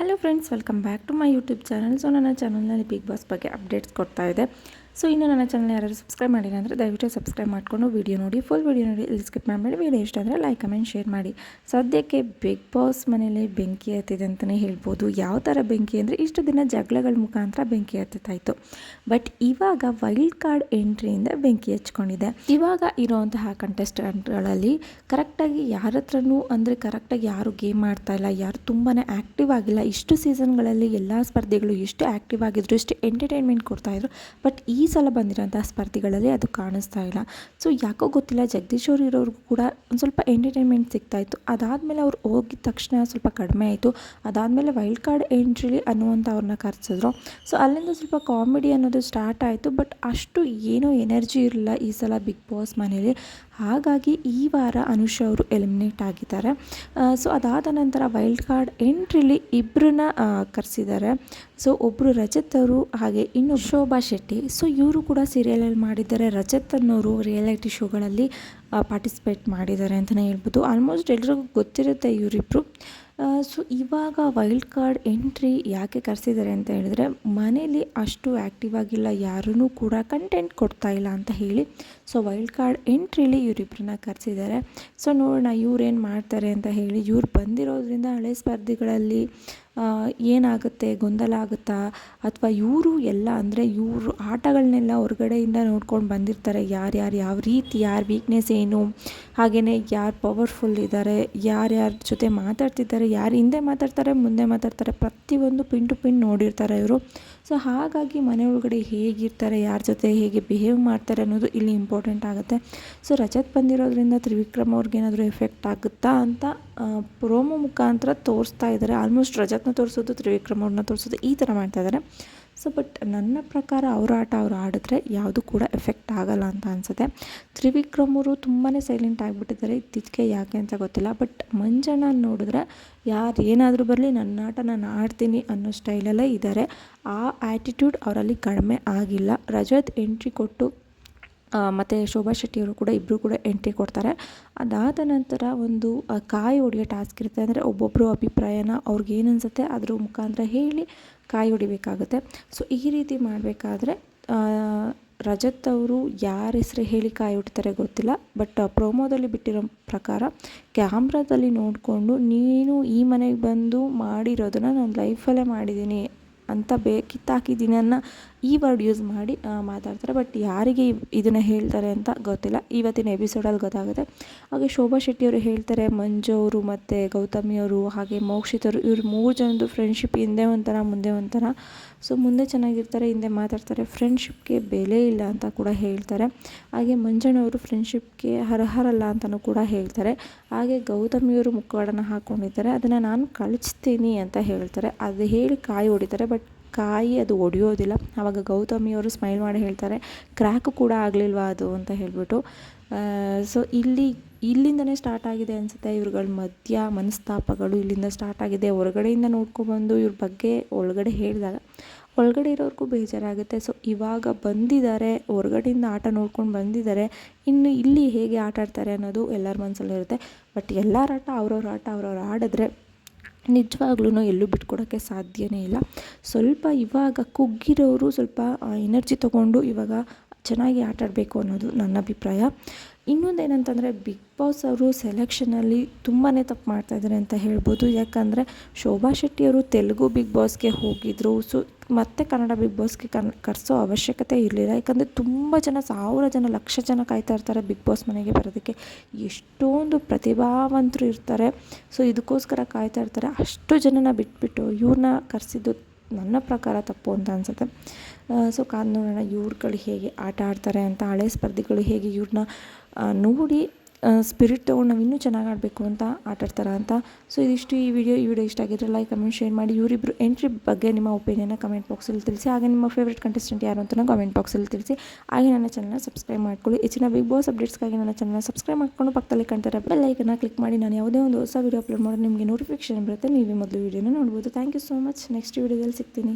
Hello friends welcome back to my YouTube channel so ನನ್ನ ಚಾನಲ್ನಲ್ಲಿ big boss ಬಗ್ಗೆ updates ಕೊಡ್ತಾ ಇದೆ. ಸೊ ಇನ್ನು ನನ್ನ ಚಾನಲ್ ಯಾರು ಸಬ್ಸ್ಕ್ರೈಬ್ ಮಾಡಿಲ್ಲ ಅಂದರೆ ದಯವಿಟ್ಟು ಸಬ್ಸ್ಕ್ರೈಬ್ ಮಾಡಿಕೊಂಡು ವೀಡಿಯೋ ನೋಡಿ ಫುಲ್ ವಿಡಿಯೋ ನೋಡಿ, ಇಲ್ಲಿ ಸ್ಕಿಪ್ ಮಾಡಬೇಡಿ. ವೀಡಿಯೋ ಇಷ್ಟ ಅಂದರೆ ಲೈಕ್ ಕಮೆಂಟ್ ಶೇರ್ ಮಾಡಿ. ಸದ್ಯಕ್ಕೆ ಬಿಗ್ ಬಾಸ್ ಮನೇಲಿ ಬೆಂಕಿ ಹತ್ತಿದೆ ಅಂತಲೇ ಹೇಳ್ಬೋದು. ಯಾವ ಥರ ಬೆಂಕಿ ಅಂದರೆ ಇಷ್ಟು ದಿನ ಜಗಳಗಳ ಮುಖಾಂತರ ಬೆಂಕಿ ಹತ್ತಿತಾಯಿತು ಬಟ್ ಇವಾಗ ವೈಲ್ಡ್ ಕಾರ್ಡ್ ಎಂಟ್ರಿಯಿಂದ ಬೆಂಕಿ ಹಚ್ಕೊಂಡಿದೆ. ಇವಾಗ ಇರೋವಂತಹ ಕಂಟೆಸ್ಟೆಂಟ್ಗಳಲ್ಲಿ ಕರೆಕ್ಟಾಗಿ ಯಾರ ಹತ್ರನೂ ಅಂದರೆ ಕರೆಕ್ಟಾಗಿ ಯಾರು ಗೇಮ್ ಮಾಡ್ತಾ ಇಲ್ಲ, ಯಾರು ತುಂಬಾ ಆ್ಯಕ್ಟಿವ್ ಆಗಿಲ್ಲ. ಇಷ್ಟು ಸೀಸನ್ಗಳಲ್ಲಿ ಎಲ್ಲ ಸ್ಪರ್ಧೆಗಳು ಎಷ್ಟು ಆ್ಯಕ್ಟಿವ್ ಆಗಿದ್ರು ಎಷ್ಟು ಎಂಟರ್ಟೈನ್ಮೆಂಟ್ ಕೊಡ್ತಾಯಿದ್ರು ಬಟ್ ಈ ಸಲ ಬಂದಿರೋಂಥ ಸ್ಪರ್ಧಿಗಳಲ್ಲಿ ಅದು ಕಾಣಿಸ್ತಾ ಇಲ್ಲ. ಸೊ, ಯಾಕೋ ಗೊತ್ತಿಲ್ಲ, ಜಗದೀಶ್ ಅವರು ಇರೋರಿಗೂ ಕೂಡ ಒಂದು ಸ್ವಲ್ಪ ಎಂಟರ್ಟೈನ್ಮೆಂಟ್ ಸಿಗ್ತಾಯಿತ್ತು ಅದಾದಮೇಲೆ ಅವ್ರು ಹೋಗಿದ ತಕ್ಷಣ ಸ್ವಲ್ಪ ಕಡಿಮೆ ಆಯಿತು. ಅದಾದಮೇಲೆ ವೈಲ್ಡ್ ಕಾರ್ಡ್ ಎಂಟ್ರಿಲಿ ಅನ್ನುವಂಥ ಅವ್ರನ್ನ ಕರೆಸಿದ್ರು. ಸೊ, ಅಲ್ಲಿಂದ ಸ್ವಲ್ಪ ಕಾಮಿಡಿ ಅನ್ನೋದು ಸ್ಟಾರ್ಟ್ ಆಯಿತು. ಬಟ್ ಅಷ್ಟು ಏನೋ ಎನರ್ಜಿ ಇರಲಿಲ್ಲ ಈ ಸಲ ಬಿಗ್ ಬಾಸ್ ಮನೇಲಿ. ಹಾಗಾಗಿ ಈ ವಾರ ಅನುಷ ಅವರು ಎಲಿಮಿನೇಟ್ ಆಗಿದ್ದಾರೆ. ಸೊ ಅದಾದ ನಂತರ ವೈಲ್ಡ್ ಕಾರ್ಡ್ ಎಂಟ್ರಿಲಿ ಇಬ್ಬರನ್ನ ಕರೆಸಿದ್ದಾರೆ. ಸೊ ಒಬ್ಬರು ರಜತ್ ಅವರು, ಹಾಗೆ ಇನ್ನು ಶೋಭಾ ಶೆಟ್ಟಿ. ಸೊ ಇವರು ಕೂಡ ಸೀರಿಯಲಲ್ಲಿ ಮಾಡಿದ್ದಾರೆ. ರಜತ್ ಅನ್ನೋರು ರಿಯಾಲಿಟಿ ಶೋಗಳಲ್ಲಿ ಪಾರ್ಟಿಸಿಪೇಟ್ ಮಾಡಿದ್ದಾರೆ ಅಂತಲೇ ಹೇಳ್ಬೋದು. ಆಲ್ಮೋಸ್ಟ್ ಎಲ್ರಿಗೂ ಗೊತ್ತಿರುತ್ತೆ ಇವರಿಬ್ಬರು ಸೊ ಇವಾಗ ವೈಲ್ಡ್ ಕಾರ್ಡ್ ಎಂಟ್ರಿ ಯಾಕೆ ಕರೆಸಿದ್ದಾರೆ ಅಂತ ಹೇಳಿದ್ರೆ, ಮನೇಲಿ ಅಷ್ಟು ಆ್ಯಕ್ಟಿವ್ ಆಗಿಲ್ಲ ಯಾರೂ ಕೂಡ ಕಂಟೆಂಟ್ ಕೊಡ್ತಾ ಇಲ್ಲ ಅಂತ ಹೇಳಿ. ಸೊ ವೈಲ್ಡ್ ಕಾರ್ಡ್ ಎಂಟ್ರಿಲಿ ಇವರಿಬ್ಬರನ್ನ ಕರೆಸಿದ್ದಾರೆ. ಸೊ ನೋಡೋಣ ಇವ್ರೇನು ಮಾಡ್ತಾರೆ ಅಂತ ಹೇಳಿ. ಇವ್ರು ಬಂದಿರೋದ್ರಿಂದ ಹಳೆ ಸ್ಪರ್ಧಿಗಳಲ್ಲಿ ಏನಾಗುತ್ತೆ, ಗೊಂದಲ ಆಗುತ್ತಾ? ಅಥವಾ ಇವರು ಎಲ್ಲ ಅಂದರೆ ಇವರು ಆಟಗಳನ್ನೆಲ್ಲ ಹೊರಗಡೆಯಿಂದ ನೋಡ್ಕೊಂಡು ಬಂದಿರ್ತಾರೆ. ಯಾರ್ಯಾರು ಯಾವ ರೀತಿ, ಯಾರ ವೀಕ್ನೆಸ್ ಏನು ಹಾಗೆಯೇ ಯಾರು ಪವರ್ಫುಲ್ ಇದ್ದಾರೆ ಯಾರ್ಯಾರ ಜೊತೆ ಮಾತಾಡ್ತಿದ್ದಾರೆ, ಯಾರು ಹಿಂದೆ ಮಾತಾಡ್ತಾರೆ, ಮುಂದೆ ಮಾತಾಡ್ತಾರೆ, ಪ್ರತಿಯೊಂದು ಪಿನ್ ಟು ಪಿನ್ ನೋಡಿರ್ತಾರೆ ಇವರು. ಸೊ ಹಾಗಾಗಿ ಮನೆ ಒಳಗಡೆ ಹೇಗಿರ್ತಾರೆ, ಯಾರ ಜೊತೆ ಹೇಗೆ ಬಿಹೇವ್ ಮಾಡ್ತಾರೆ ಅನ್ನೋದು ಇಲ್ಲಿ ಇಂಪಾರ್ಟೆಂಟ್ ಆಗುತ್ತೆ. ಸೊ ರಜತ್ ಬಂದಿರೋದ್ರಿಂದ ತ್ರಿವಿಕ್ರಮ್ ಅವ್ರಿಗೇನಾದರೂ ಎಫೆಕ್ಟ್ ಆಗುತ್ತಾ ಅಂತ ಪ್ರೋಮೋ ಮುಖಾಂತರ ತೋರಿಸ್ತಾ ಇದ್ದಾರೆ ಆಲ್ಮೋಸ್ಟ್ ರಜತ್ನ ತೋರಿಸೋದು, ತ್ರಿವಿಕ್ರಮ್ ಅವ್ರನ್ನ ತೋರಿಸೋದು ಈ ಥರ ಮಾಡ್ತಾ ಇದ್ದಾರೆ ಸೊ ಬಟ್ ನನ್ನ ಪ್ರಕಾರ ಅವ್ರ ಆಟ ಅವ್ರು ಆಡಿದ್ರೆ ಯಾವುದು ಕೂಡ ಎಫೆಕ್ಟ್ ಆಗಲ್ಲ ಅಂತ ಅನಿಸುತ್ತೆ. ತ್ರಿವಿಕ್ರಮ್ ಅವರು ತುಂಬಾ ಸೈಲೆಂಟ್ ಆಗಿಬಿಟ್ಟಿದ್ದಾರೆ. ಇತ್ತೀಚೆಗೆ ಯಾಕೆ ಅಂತ ಗೊತ್ತಿಲ್ಲ. ಬಟ್ ಮಂಜಣ್ಣ ನೋಡಿದ್ರೆ ಯಾರು ಏನಾದರೂ ಬರಲಿ ನನ್ನ ಆಟ ನಾನು ಆಡ್ತೀನಿ ಅನ್ನೋ ಸ್ಟೈಲಲ್ಲೇ ಇದ್ದಾರೆ. ಆ ಆ್ಯಟಿಟ್ಯೂಡ್ ಅವರಲ್ಲಿ ಕಡಿಮೆ ಆಗಿಲ್ಲ. ರಜತ್ ಎಂಟ್ರಿ ಕೊಟ್ಟು ಮತ್ತು ಶೋಭಾ ಶೆಟ್ಟಿಯವರು ಕೂಡ ಇಬ್ಬರು ಕೂಡ ಎಂಟ್ರಿ ಕೊಡ್ತಾರೆ. ಅದಾದ ನಂತರ ಒಂದು ಕಾಯಿ ಹೊಡೆಯೋ ಟಾಸ್ಕ್ ಇರುತ್ತೆ. ಅಂದರೆ ಒಬ್ಬೊಬ್ಬರು ಅಭಿಪ್ರಾಯನ ಅವ್ರಿಗೆ ಏನು ಅನಿಸುತ್ತೆ ಅದ್ರ ಮುಖಾಂತರ ಹೇಳಿ ಕಾಯಿ ಹೊಡಿಬೇಕಾಗುತ್ತೆ. ಸೊ ಈ ರೀತಿ ಮಾಡಬೇಕಾದ್ರೆ ರಜತ್ ಅವರು ಯಾರ ಹೆಸರು ಹೇಳಿ ಕಾಯಿ ಹೊಡ್ತಾರೆ ಗೊತ್ತಿಲ್ಲ. ಬಟ್ ಪ್ರೋಮೋದಲ್ಲಿ ಬಿಟ್ಟಿರೋ ಪ್ರಕಾರ ಕ್ಯಾಮ್ರಾದಲ್ಲಿ ನೋಡಿಕೊಂಡು ನೀನು ಈ ಮನೆಗೆ ಬಂದು ಮಾಡಿರೋದನ್ನು ನಾನು ಲೈಫಲ್ಲೇ ಮಾಡಿದ್ದೀನಿ ಅಂತ ಬೇಕಿತ್ತಾಕಿದ್ದೀನಿ ಅನ್ನೋ ಈ ವರ್ಡ್ ಯೂಸ್ ಮಾಡಿ ಮಾತಾಡ್ತಾರೆ. ಬಟ್ ಯಾರಿಗೆ ಇದನ್ನು ಹೇಳ್ತಾರೆ ಅಂತ ಗೊತ್ತಿಲ್ಲ. ಇವತ್ತಿನ ಎಪಿಸೋಡಲ್ಲಿ ಗೊತ್ತಾಗುತ್ತೆ. ಹಾಗೆ ಶೋಭಾ ಶೆಟ್ಟಿಯವರು ಹೇಳ್ತಾರೆ, ಮಂಜು ಅವರು ಮತ್ತು ಗೌತಮಿಯವರು ಹಾಗೆ ಮೋಕ್ಷಿತರು ಇವರು ಮೂರು ಜನದ್ದು ಫ್ರೆಂಡ್ಶಿಪ್ ಹಿಂದೆ ಒಂಥರ, ಮುಂದೆ ಒಂಥರ. ಸೊ ಮುಂದೆ ಚೆನ್ನಾಗಿರ್ತಾರೆ, ಹಿಂದೆ ಮಾತಾಡ್ತಾರೆ. ಫ್ರೆಂಡ್ಶಿಪ್ಗೆ ಬೆಲೆ ಇಲ್ಲ ಅಂತ ಕೂಡ ಹೇಳ್ತಾರೆ. ಹಾಗೆ ಮಂಜಣ್ಣವರು ಫ್ರೆಂಡ್ಶಿಪ್ಗೆ ಅರ್ಹರಲ್ಲ ಅಂತಲೂ ಕೂಡ ಹೇಳ್ತಾರೆ. ಹಾಗೆ ಗೌತಮಿಯವರು ಮುಖವಾಡನ ಹಾಕ್ಕೊಂಡಿದ್ದಾರೆ ಅದನ್ನು ನಾನು ಕಳಿಸ್ತೀನಿ ಅಂತ ಹೇಳ್ತಾರೆ. ಅದು ಹೇಳಿ ಕಾಯಿ ಹೊಡಿತಾರೆ. ಬಟ್ ಕಾಯಿ ಅದು ಒಡೆಯೋದಿಲ್ಲ. ಆವಾಗ ಗೌತಮಿಯವರು ಸ್ಮೈಲ್ ಮಾಡಿ ಹೇಳ್ತಾರೆ ಕ್ರ್ಯಾಕು ಕೂಡ ಆಗಲಿಲ್ವಾ ಅದು? ಅಂತ ಹೇಳಿಬಿಟ್ಟು. ಸೊ ಇಲ್ಲಿ, ಇಲ್ಲಿಂದನೇ ಸ್ಟಾರ್ಟ್ ಆಗಿದೆ ಅನಿಸುತ್ತೆ ಇವ್ರುಗಳ ಮಧ್ಯ ಮನಸ್ತಾಪಗಳು. ಇಲ್ಲಿಂದ ಸ್ಟಾರ್ಟ್ ಆಗಿದೆ. ಹೊರಗಡೆಯಿಂದ ನೋಡ್ಕೊಬಂದು ಇವ್ರ ಬಗ್ಗೆ ಒಳಗಡೆ ಹೇಳಿದಾಗ ಒಳಗಡೆ ಇರೋರ್ಗೂ ಬೇಜಾರಾಗುತ್ತೆ. ಸೊ ಇವಾಗ ಬಂದಿದ್ದಾರೆ, ಹೊರಗಡೆಯಿಂದ ಆಟ ನೋಡ್ಕೊಂಡು ಬಂದಿದ್ದಾರೆ. ಇನ್ನು ಇಲ್ಲಿ ಹೇಗೆ ಆಟ ಆಡ್ತಾರೆ ಅನ್ನೋದು ಎಲ್ಲರ ಮನಸ್ಸಲ್ಲಿರುತ್ತೆ ಬಟ್ ಎಲ್ಲರ ಆಟ ಅವ್ರವ್ರ ಆಟ ಅವ್ರವ್ರು ಆಡಿದ್ರೆ ನಿಜವಾಗ್ಲೂ ಎಲ್ಲೂ ಬಿಟ್ಕೊಡೋಕ್ಕೆ ಸಾಧ್ಯವೇ ಇಲ್ಲ. ಸ್ವಲ್ಪ ಇವಾಗ ಕುಗ್ಗಿರೋರು ಸ್ವಲ್ಪ ಎನರ್ಜಿ ತೊಗೊಂಡು ಇವಾಗ ಚೆನ್ನಾಗಿ ಆಟಾಡಬೇಕು ಅನ್ನೋದು ನನ್ನ ಅಭಿಪ್ರಾಯ. ಇನ್ನೊಂದೇನಂತಂದರೆ ಬಿಗ್ ಬಾಸ್ ಅವರು ಸೆಲೆಕ್ಷನಲ್ಲಿ ತುಂಬಾ ತಪ್ಪು ಮಾಡ್ತಾಯಿದ್ದಾರೆ ಅಂತ ಹೇಳ್ಬೋದು. ಯಾಕಂದರೆ, ಶೋಭಾ ಶೆಟ್ಟಿಯವರು ತೆಲುಗು ಬಿಗ್ ಬಾಸ್ಗೆ ಹೋಗಿದ್ದರು ಸೊ ಮತ್ತೆ ಕನ್ನಡ ಬಿಗ್ ಬಾಸ್ಗೆ ಕನ್, ಕರೆಸೋ ಅವಶ್ಯಕತೆ ಇರಲಿಲ್ಲ. ಯಾಕಂದರೆ ತುಂಬ ಜನ, ಸಾವಿರ ಜನ, ಲಕ್ಷ ಜನ ಕಾಯ್ತಾ ಇರ್ತಾರೆ ಬಿಗ್ ಬಾಸ್ ಮನೆಗೆ ಬರೋದಕ್ಕೆ. ಎಷ್ಟೊಂದು ಪ್ರತಿಭಾವಂತರು ಇರ್ತಾರೆ. ಸೊ ಇದಕ್ಕೋಸ್ಕರ ಕಾಯ್ತಾ ಇರ್ತಾರೆ. ಅಷ್ಟು ಜನನ ಬಿಟ್ಬಿಟ್ಟು ಇವ್ರನ್ನ ಕರೆಸಿದ್ದು ನನ್ನ ಪ್ರಕಾರ ತಪ್ಪು ಅಂತ ಅನ್ಸುತ್ತೆ. ಸೊ ಕಾದು ನೋಡೋಣ ಇವ್ರುಗಳು ಹೇಗೆ ಆಟ ಆಡ್ತಾರೆ ಅಂತ, ಹಳೆ ಸ್ಪರ್ಧಿಗಳು ಹೇಗೆ ಇವ್ರನ್ನ ನೋಡಿ ಸ್ಪಿರಿಟ್ ತೊಗೊಂಡು ನಾವು ಇನ್ನೂ ಚೆನ್ನಾಗಿ ಆಡಬೇಕು ಅಂತ ಆಟಾಡ್ತಾರೆ ಅಂತ. ಸೊ ಇದಿಷ್ಟು ಈ ವಿಡಿಯೋ ಈ ವಿಡಿಯೋ ಇಷ್ಟ ಆಗಿದ್ರೆ ಲೈಕ್ ಕಮೆಂಟ್ ಶೇರ್ ಮಾಡಿ. ಇವರಿಬ್ಬರು ಎಂಟ್ರಿ ಬಗ್ಗೆ ನಿಮ್ಮ ಒಪಿನಿಯನ್ನ ಕಮೆಂಟ್ ಬಾಕ್ಸಲ್ಲಿ ತಿಳಿಸಿ. ಹಾಗೆ ನಿಮ್ಮ ಫೇವ್ರೆಟ್ ಕಂಟೆಸ್ಟೆಂಟ್ ಯಾರು ಅಂತ ಕಮೆಂಟ್ ಬಾಕ್ಸಲ್ಲಿ ತಿಳಿಸಿ. ಹಾಗೆ ನನ್ನ ಚಾನಲ್ನ ಸಬ್ಸ್ಕ್ರೈಬ್ ಮಾಡ್ಕೊಳ್ಳಿ. ಹೆಚ್ಚಿನ ಬಿಗ್ ಬಾಸ್ ಅಪ್ಡೇಟ್ಸ್ಗಾಗಿ ನನ್ನ ಚಾನಲ್ನ ಸಬ್ಸ್ಕ್ರೈಬ್ ಮಾಡ್ಕೊಂಡು ಪಕ್ಕದಲ್ಲಿ ಕಾಣ್ತಾರೆ ಬೆಲ್ ಲೈಕನ್ನು ಕ್ಲಿಕ್ ಮಾಡಿ. ನಾನು ಯಾವುದೇ ಒಂದು ಹೊಸ ವೀಡಿಯೋ ಅಪ್ಲೋಡ್ ಮಾಡೋದು ನಿಮಗೆ ನೋಟಿಫಿಕೇಶನ್ ಬರುತ್ತೆ. ನೀವೇ ಮೊದಲು ವೀಡಿಯೋನ ನೋಡ್ಬೋದು. Thank you so much next ವೀಡಿಯೋದಲ್ಲಿ ಸಿಗ್ತೀನಿ.